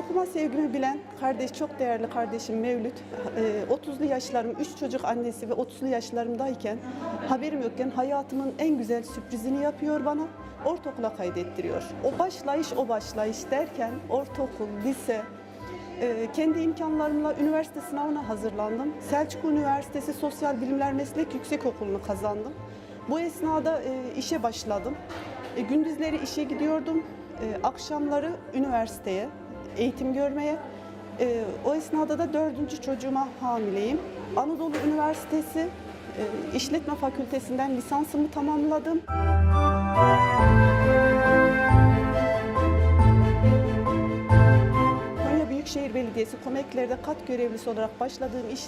okuma sevgimi bilen kardeş, çok değerli kardeşim Mevlüt, e, 30'lu yaşlarım, 3 çocuk annesi ve 30'lu yaşlarımdayken haberim yokken hayatımın en güzel sürprizini yapıyor bana. Ortaokula kaydettiriyor. O başlayış o başlayış derken ortaokul, lise, e, kendi imkanlarımla üniversite sınavına hazırlandım. Selçuk Üniversitesi Sosyal Bilimler Meslek Yüksekokulu'nu kazandım. Bu esnada e, işe başladım. E, gündüzleri işe gidiyordum, e, akşamları üniversiteye, eğitim görmeye. E, o esnada da dördüncü çocuğuma hamileyim. Anadolu Üniversitesi e, İşletme Fakültesinden lisansımı tamamladım. Konya Büyükşehir Belediyesi Komekler'de kat görevlisi olarak başladığım iş